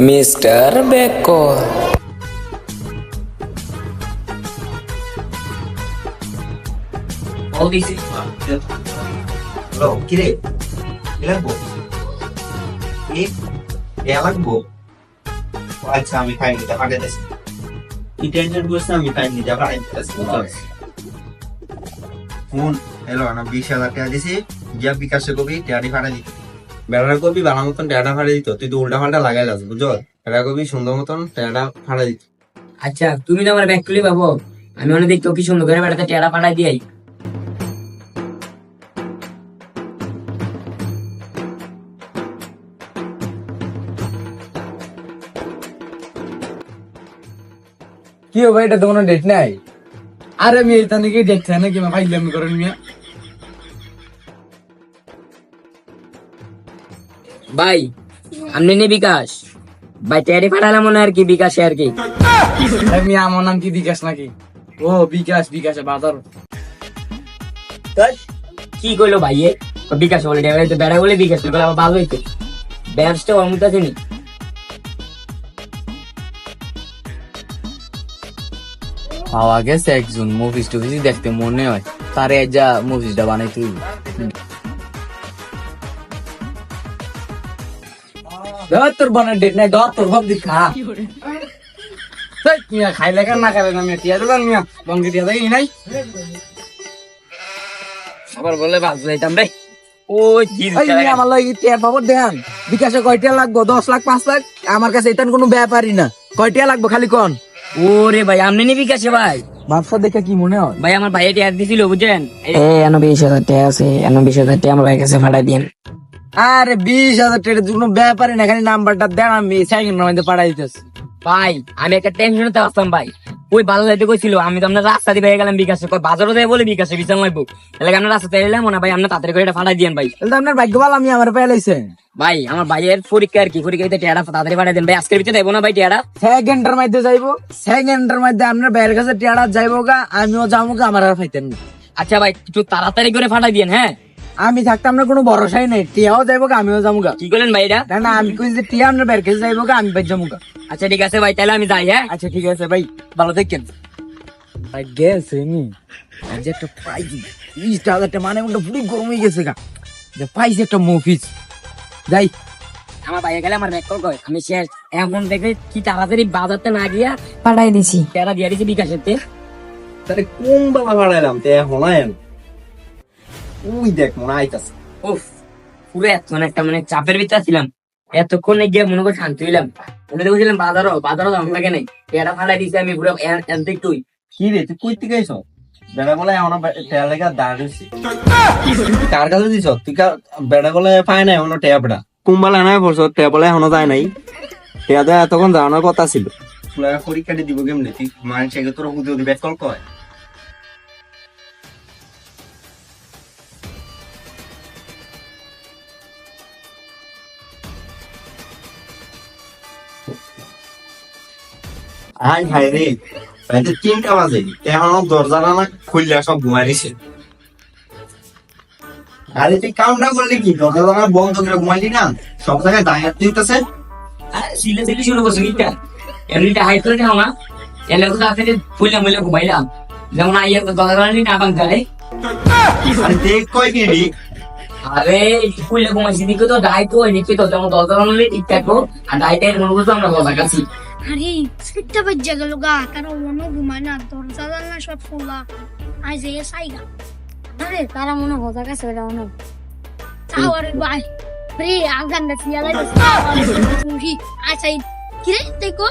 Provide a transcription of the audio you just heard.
Mister Baker. Call দিছি hello কিরে? কি লাগবো? কি? এ লাগবো? আচ্ছা আমি ফাইন নিতে টেনশন আমি ফাইন নিতে পাঠিয়ে দিচ্ছি ফোন হ্যালো না বিশ হাজার টাকা দিছি গিয়া বিকাশে কবি টাড়ি ফাটা দিত বেড়া কবি ভালো মতন টাটা ফাটা দিত। তুই তো উল্টা ফাল্টা লাগাই লাস বুঝো বেড়া কবি সুন্দর মতন টাটা ফাটা দিত। আচ্ছা তুমি তো আমার ব্যাগ খুলে পাবো আমি অনেক দেখতে কি সুন্দর করে বেড়াতে টেরা পাঠাই দিই কি হবে এটা তো কোনো ডেট নাই। আরে আমি এটা নাকি ডেট চাই নাকি? ফাইলাম করেন মিয়া ভাই আপনি নে বিকাশ। ভাই টেরি পাঠালাম মনে আর কি বিকাশে আর কি। আমি আমার নাম কি বিকাশ নাকি? ও বিকাশ বিকাশে বাজার। কি কইলো ভাই এ? বিকাশ বলে টেরা তো বেড়া বলে বিকাশ বলে আবার ভালো হইতো। ব্যবসা অমুক আছে নি। পাওয়া গেছে একজন মুভিস টুভিস দেখতে মনে হয়। তারে যা মুভিসটা বানাই তুই ধর তোর বানার ডেট নাই ধর তোর ভাব দি খা। মিয়া খাইলে কেন না খাইলে না মিয়া? টিয়া দিলাম মিয়া। টিয়া দেখি নাই। আবার বলে বাস যাইতাম রে। আমার লাগে টিয়ার বাবর দেন বিকাশে কয়টা লাগবো? দশ লাখ পাঁচ লাখ? আমার কাছে এটা কোনো ব্যাপারই না। কয়টা লাগবো খালি কোন? ওরে ভাই নি বিকাশে ভাই? ব্যবসা দেখে কি মনে হয়? ভাই আমার ভাইয়ে টিয়ার দিছিল বুঝছেন? এ এনো বিশ হাজার টাকা আছে এনো বিশ হাজার টাকা আমার ভাই কাছে ফাটাই দিন আরে বিশ হাজার টাকার কোনো ব্যাপারই না খালি নাম্বারটা দেন আমি সেকেন্ডের মধ্যে পাঠাই দিতেছি। ভাই আমি একটা টেনশনে আসতাম ভাই। ওই বাজার যাইতে কইছিল আমি তো আপনার রাস্তা দিয়ে গেলাম বিকাশে। কই বাজারও যাই বলে বিকাশে বিচার লাগবো তাহলে আমরা রাস্তা এলাম না ভাই আমরা তাড়াতাড়ি করে এটা ফাটাই দিয়েন ভাই। তাহলে আপনার ভাগ্য ভালো আমি আমার পেলাইছে ভাই আমার ভাইয়ের পরীক্ষা আর কি পরীক্ষা দিতে টেয়ারা তাড়াতাড়ি ফাটাই দেন ভাই। আজকের ভিতরে দেবো না ভাই টেয়ারা? সেকেন্ডের মধ্যে যাইবো। সেকেন্ডের মধ্যে আপনার বাইরের কাছে টিয়াড়া যাইবো গা আমিও যাব গা আমার আর ফাইতেন না আচ্ছা ভাই একটু তাড়াতাড়ি করে ফাটাই দিয়েন হ্যাঁ? আমি থাকতে আপনার কোনো ভরসাই নেই। টিয়াও যাইবো আমিও যাব গা। কি করলেন ভাই এটা না না আমি কই যে টিয়া আমরা বাইরের কাছে যাইবো আমি বাইর যাব গা। আচ্ছা ঠিক আছে ভাই তাহলে আমি যাই হ্যাঁ? আচ্ছা ঠিক আছে ভাই ভালো থাকেন। ভাই গেছে নি আজ একটা প্রাইজ মানে ওটা পুরো গরম হয়ে গেছে গা। যে পাইছে একটা মুভিস যাই। আমার ভাইয়া গেলে আমার ব্যাগ কল আমি শেষ এখন দেখে কি তাড়াতাড়ি বাজারতে না গিয়া পাঠাই দিছি। টেয়ারা দিয়ে দিছি বিকাশের তে তাহলে কোন বেলা ফাটাইলাম তে হলাম উই দেখ মনে আইতাছে। উফ পুরো এতক্ষণ একটা মানে চাপের ভিতরে ছিলাম। এতক্ষণে গিয়ে মনে করে শান্তি হইলাম। মনে দেখেছিলাম বাজারও বাজারও দাম লাগে নাই। ফালাই দিছি আমি পুরো এনতে একটুই কি রে তুই কই থেকে আইছ বেড়া বলে এমন টেয়া লেগা দাঁড় হইছি। কার কাছে দিছ তুই বেড়া বলে পাই নাই এমন টেয়া বেড়া? কুম্বালা নাই পড়ছ টেয়া বলে এখনও যায় নাই। টেয়া দেয় তখন জানার কথা ছিল। পরীক্ষাটি দিব কেমনে? তুই মানুষকে তোর হুদি হুদি কল কয়? আই হাই রে। রাতে তিনটা বাজে। এখনও দরজা না খুললে সব ঘুমাই দিছে আরে তুই কামটা করলি কি? দরজা জানা বন্ধ করে ঘুমাইলি না? সব জায়গায় দায়াত দিতেছে সিলে সিলে শুরু করছ কিটা এমনিটা হাই করে নাও না। এলে তো রাতে ফুলে মুলে ঘুমাইলাম। যেমন আইয়া দরজা গালি না বাং যায় আরে দেখ কয় কি রে? আরে ফুলে ঘুমাইছি দিকে তো তো যেমন দরজা আর ডাইটাই মনে আমরা বসা কাছি আরে সিটটা বাজ্যা গেল গা তারা মনে ঘুমায় না দরজা জানলা সব খোলা। আজ এ সাইগা আরে তারা মনে হজা গেছে ওটা মনে চাও আরে ভাই রে আগান আলাই তুমি আচ্ছা কি রে দেখো